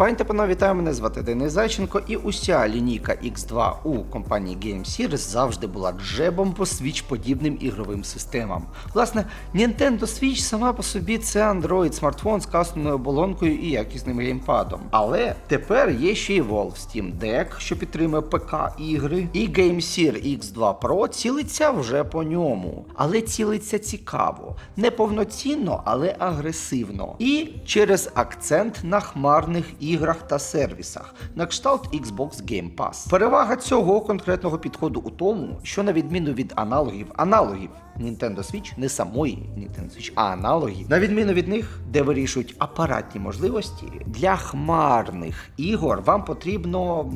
Пані та панове, вітаю, мене звати Денис Зайченко, і уся лінійка X2 у компанії Game Series завжди була джебом по Switch-подібним ігровим системам. Власне, Nintendo Switch сама по собі це Android смартфон з кастомною оболонкою і якісним геймпадом. Але тепер є ще й Valve Steam Deck, що підтримує ПК ігри, і Game Series X2 Pro цілиться вже по ньому. Але цілиться цікаво, не повноцінно, але агресивно. І через акцент на хмарних іграх та сервісах, на кшталт Xbox Game Pass. Перевага цього конкретного підходу у тому, що на відміну від аналогів, аналогів Nintendo Switch, не самої Nintendo Switch, а аналогів, на відміну від них, де вирішують апаратні можливості, для хмарних ігор вам потрібно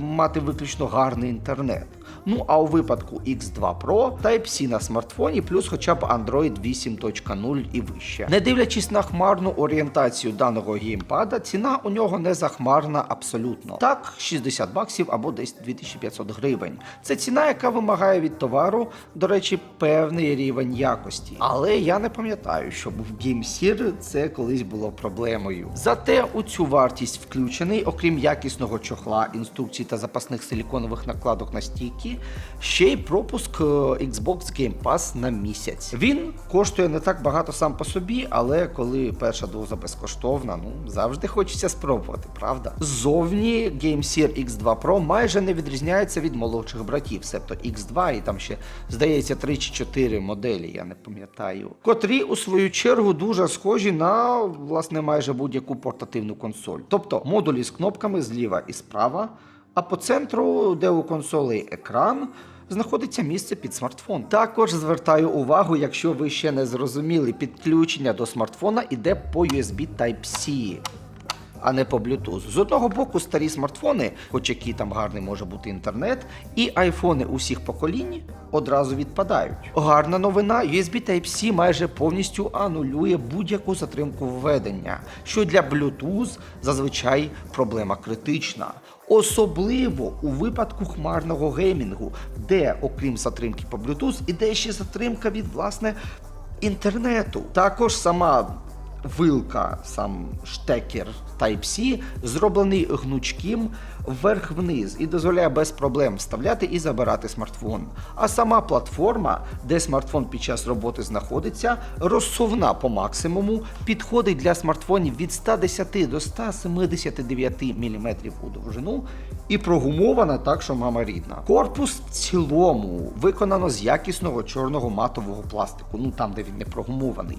мати виключно гарний інтернет. Ну а у випадку X2 Pro Type-C на смартфоні, плюс хоча б Android 8.0 і вище. Не дивлячись на хмарну орієнтацію даного геймпада, ціна у нього не захмарна абсолютно. Так, 60 баксів або десь 2500 гривень. Це ціна, яка вимагає від товару, до речі, певний рівень якості. Але я не пам'ятаю, щоб в GameSeer це колись було проблемою. Зате у цю вартість включений, окрім якісного чохла, інструкцій та запасних силіконових накладок на стійки, ще й пропуск е, Xbox Game Pass на місяць. Він коштує не так багато сам по собі, але коли перша доза безкоштовна, ну завжди хочеться спробувати, правда? Ззовні GameSeer X2 Pro майже не відрізняється від молодших братів, себто X2 і там ще здається 3 чи 4 моделі, я не пам'ятаю, котрі у свою чергу дуже схожі на власне майже будь-яку портативну консоль. Тобто модулі з кнопками зліва і справа, а по центру, де у консолі екран. Знаходиться місце під смартфон. Також звертаю увагу, якщо ви ще не зрозуміли, підключення до смартфона іде по USB Type-C а не по Bluetooth. З одного боку, старі смартфони, хоч який там гарний може бути інтернет, і айфони усіх поколінь одразу відпадають. Гарна новина, USB Type-C майже повністю анулює будь-яку затримку введення, що для Bluetooth зазвичай проблема критична. Особливо у випадку хмарного геймінгу, де, окрім затримки по Bluetooth, іде ще затримка від власне інтернету. Також сама вилка, сам штекер Type-C, зроблений гнучким вверх-вниз і дозволяє без проблем вставляти і забирати смартфон. А сама платформа, де смартфон під час роботи знаходиться, розсувна по максимуму, підходить для смартфонів від 110 до 179 мм у довжину і прогумована так, що мама рідна. Корпус в цілому виконано з якісного чорного матового пластику, ну там, де він не прогумований.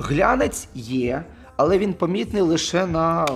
Глянець є, але він помітний лише на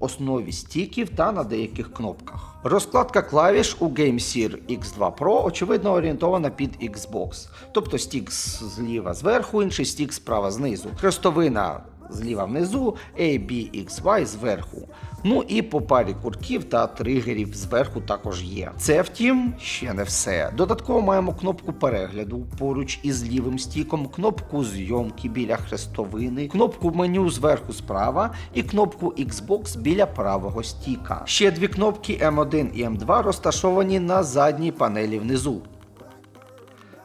основі стіків та на деяких кнопках. Розкладка клавіш у GameSeer X2 Pro очевидно орієнтована під Xbox, тобто стік зліва зверху, інший стік справа знизу. Хрестовина зліва внизу, A, B, X, Y зверху. Ну і по парі курків та тригерів зверху також є. Це, втім, ще не все. Додатково маємо кнопку перегляду поруч із лівим стіком, кнопку зйомки біля хрестовини, кнопку меню зверху справа і кнопку Xbox біля правого стіка. Ще дві кнопки M1 і M2 розташовані на задній панелі внизу.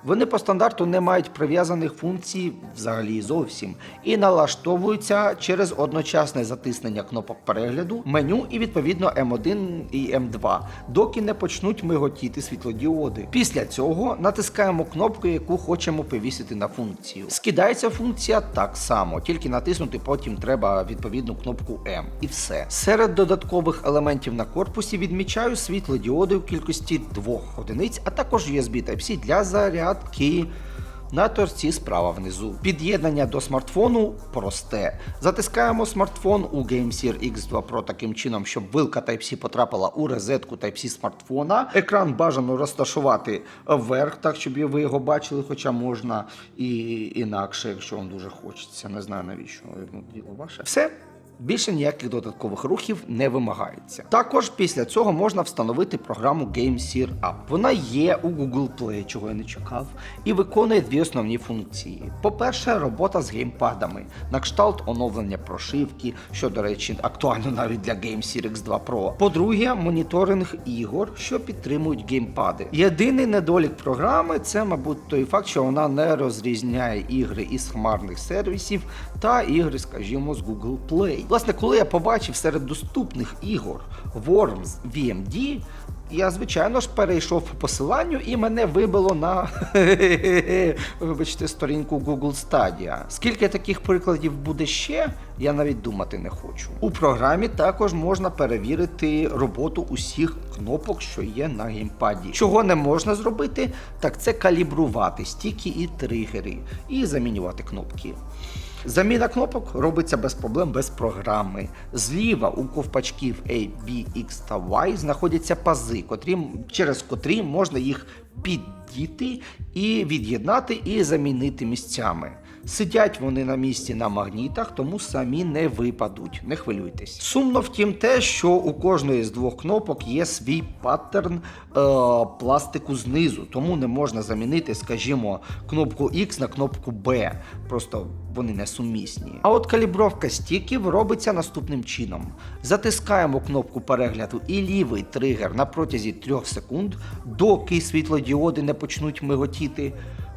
Вони по стандарту не мають прив'язаних функцій взагалі зовсім і налаштовуються через одночасне затиснення кнопок перегляду, меню і відповідно М1 і М2, доки не почнуть миготіти світлодіоди. Після цього натискаємо кнопку, яку хочемо повісити на функцію. Скидається функція так само, тільки натиснути потім треба відповідну кнопку М. І все. Серед додаткових елементів на корпусі відмічаю світлодіоди в кількості двох одиниць, а також USB Type-C для зарядки. На торці справа внизу. Під'єднання до смартфону просте. Затискаємо смартфон у GameSeer X2 Pro таким чином, щоб вилка Type-C потрапила у розетку Type-C смартфона. Екран бажано розташувати вверх, так щоб ви його бачили, хоча можна і інакше, якщо вам дуже хочеться. Не знаю навіщо ну, діло ваше. Все. Більше ніяких додаткових рухів не вимагається. Також після цього можна встановити програму GameSeer App. Вона є у Google Play, чого я не чекав, і виконує дві основні функції. По-перше, робота з геймпадами, на кшталт оновлення прошивки, що, до речі, актуально навіть для GameSeer X2 Pro. По-друге, моніторинг ігор, що підтримують геймпади. Єдиний недолік програми це, мабуть, той факт, що вона не розрізняє ігри із хмарних сервісів та ігри, скажімо, з Google Play. Стоїть. Власне, коли я побачив серед доступних ігор Worms VMD, я, звичайно ж, перейшов по посиланню і мене вибило на вибачте сторінку Google Stadia. Скільки таких прикладів буде ще, я навіть думати не хочу. У програмі також можна перевірити роботу усіх кнопок, що є на геймпаді. Чого не можна зробити, так це калібрувати стіки і тригери і замінювати кнопки. Заміна кнопок робиться без проблем без програми. Зліва у ковпачків A, B, X та Y знаходяться пази, котрі, через котрі можна їх піддіти і від'єднати і замінити місцями. Сидять вони на місці на магнітах, тому самі не випадуть, не хвилюйтесь. Сумно втім те, що у кожної з двох кнопок є свій паттерн е, пластику знизу, тому не можна замінити, скажімо, кнопку X на кнопку B. Просто вони несумісні. А от калібровка стіків робиться наступним чином: затискаємо кнопку перегляду і лівий тригер на протязі 3 секунд, доки світлодіоди не почнуть миготіти.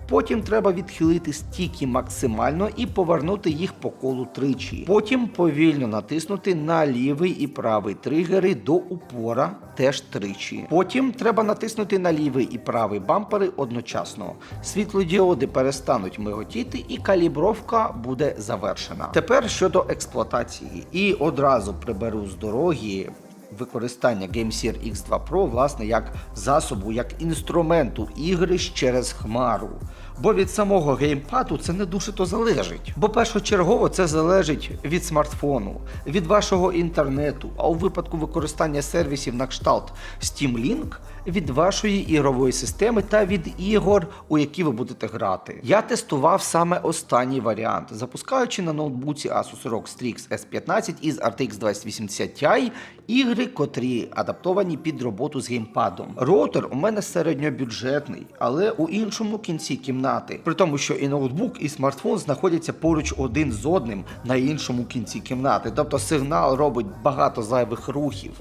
Потім треба відхилити стіки максимально і повернути їх по колу тричі. Потім повільно натиснути на лівий і правий тригери до упора теж тричі. Потім треба натиснути на лівий і правий бампери одночасно. Світлодіоди перестануть миготіти і калібровка буде завершена. Тепер щодо експлуатації. І одразу приберу з дороги використання GameSear X2 Pro, власне, як засобу, як інструменту ігри через хмару. Бо від самого геймпаду це не дуже то залежить. Бо першочергово це залежить від смартфону, від вашого інтернету, а у випадку використання сервісів на кшталт Steam Link від вашої ігрової системи та від ігор, у які ви будете грати. Я тестував саме останній варіант, запускаючи на ноутбуці Asus ROG Strix S15 із RTX 2080 Ti ігри, котрі адаптовані під роботу з геймпадом. Роутер у мене середньобюджетний, але у іншому кінці кімнати. При тому, що і ноутбук, і смартфон знаходяться поруч один з одним на іншому кінці кімнати. Тобто сигнал робить багато зайвих рухів.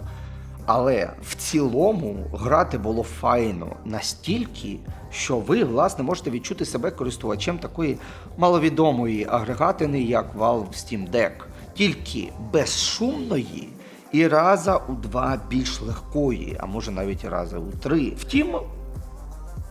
Але в цілому грати було файно настільки, що ви, власне, можете відчути себе користувачем такої маловідомої агрегатини, як Valve Steam Deck, тільки безшумної і раза у два більш легкої, а може навіть раза у три. Втім,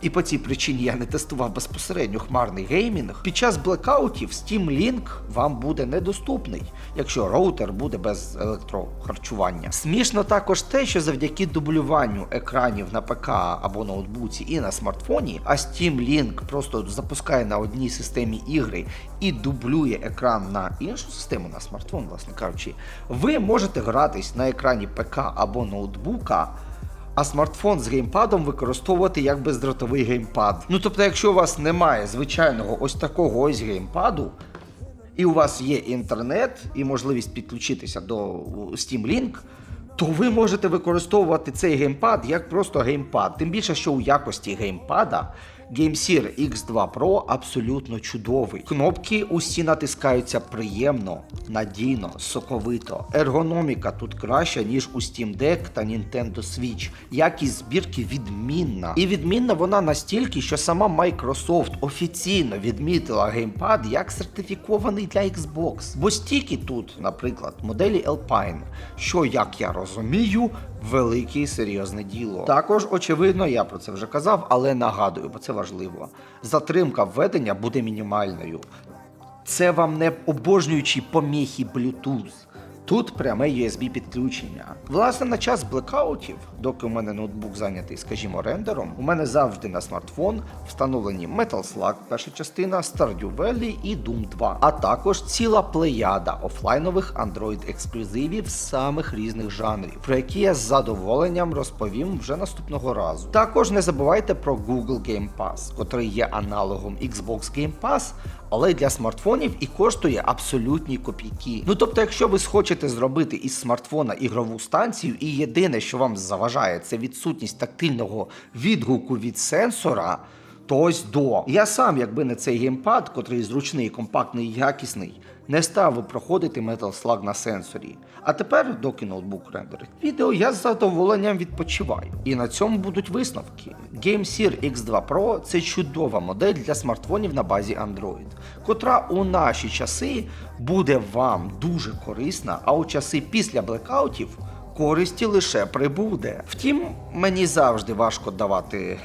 і по цій причині я не тестував безпосередньо хмарний геймінг. Під час блекаутів Steam Link вам буде недоступний, якщо роутер буде без електрохарчування. Смішно також те, що завдяки дублюванню екранів на ПК або ноутбуці і на смартфоні, а Steam Link просто запускає на одній системі ігри і дублює екран на іншу систему, на смартфон, власне кажучи, ви можете гратись на екрані ПК або ноутбука а смартфон з геймпадом використовувати як бездротовий геймпад. Ну тобто, якщо у вас немає звичайного ось такого ось геймпаду, і у вас є інтернет і можливість підключитися до Steam Link, то ви можете використовувати цей геймпад як просто геймпад. Тим більше, що у якості геймпада GameSear X2 Pro абсолютно чудовий. Кнопки усі натискаються приємно, надійно, соковито. Ергономіка тут краща, ніж у Steam Deck та Nintendo Switch. Якість збірки відмінна. І відмінна вона настільки, що сама Microsoft офіційно відмітила геймпад як сертифікований для Xbox. Бо стільки тут, наприклад, моделі Alpine, що, як я розумію, велике і серйозне діло. Також, очевидно, я про це вже казав, але нагадую, бо це важливо. Затримка введення буде мінімальною. Це вам не обожнюючий поміхи Bluetooth. Тут пряме USB підключення. Власне, на час блекаутів, доки у мене ноутбук зайнятий, скажімо, рендером, у мене завжди на смартфон встановлені Metal Slug, перша частина, Stardew Valley і Doom 2, а також ціла плеяда офлайнових Android ексклюзивів самих різних жанрів, про які я з задоволенням розповім вже наступного разу. Також не забувайте про Google Game Pass, котрий є аналогом Xbox Game Pass, але для смартфонів і коштує абсолютні копійки. Ну тобто, якщо ви схочете зробити із смартфона ігрову станцію, і єдине, що вам заважає, це відсутність тактильного відгуку від сенсора. То ось до. Я сам, якби не цей геймпад, котрий зручний, компактний і якісний, не став би проходити Metal Slug на сенсорі. А тепер, доки ноутбук рендерить відео, я з задоволенням відпочиваю. І на цьому будуть висновки. GameSeer X2 Pro це чудова модель для смартфонів на базі Android, котра у наші часи буде вам дуже корисна, а у часи після блекаутів користі лише прибуде. Втім, мені завжди важко давати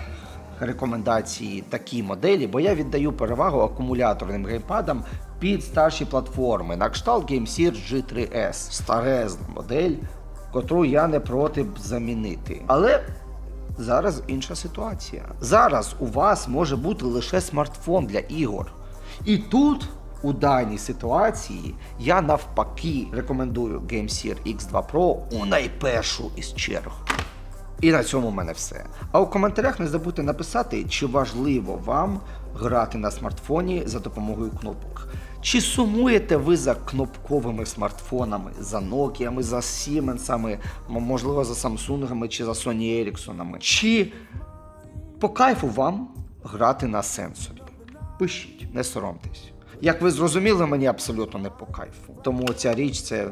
рекомендації такій моделі, бо я віддаю перевагу акумуляторним геймпадам під старші платформи на кшталт GameSear G3S. Старезна модель, котру я не проти б замінити. Але зараз інша ситуація. Зараз у вас може бути лише смартфон для ігор. І тут, у даній ситуації, я навпаки рекомендую GameSear X2 Pro у найпершу із черг. І на цьому в мене все. А у коментарях не забудьте написати, чи важливо вам грати на смартфоні за допомогою кнопок. Чи сумуєте ви за кнопковими смартфонами, за Nokia, за Siemens, можливо, за Samsung чи за Sony Ericsson? Чи по кайфу вам грати на сенсорі? Пишіть, не соромтесь. Як ви зрозуміли, мені абсолютно не по кайфу. Тому ця річ це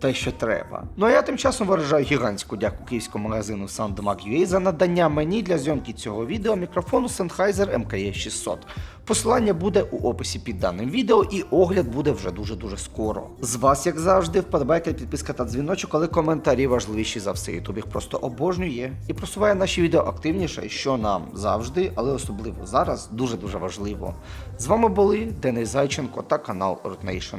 те, що треба. Ну а я тим часом виражаю гігантську дяку київському магазину SoundMag.ua за надання мені для зйомки цього відео мікрофону Sennheiser MKE 600. Посилання буде у описі під даним відео, і огляд буде вже дуже-дуже скоро. З вас, як завжди, вподобайка, підписка та дзвіночок, але коментарі важливіші за все. Ютуб їх просто обожнює і просуває наші відео активніше, що нам завжди, але особливо зараз, дуже-дуже важливо. З вами були Денис Зайченко та канал Earth.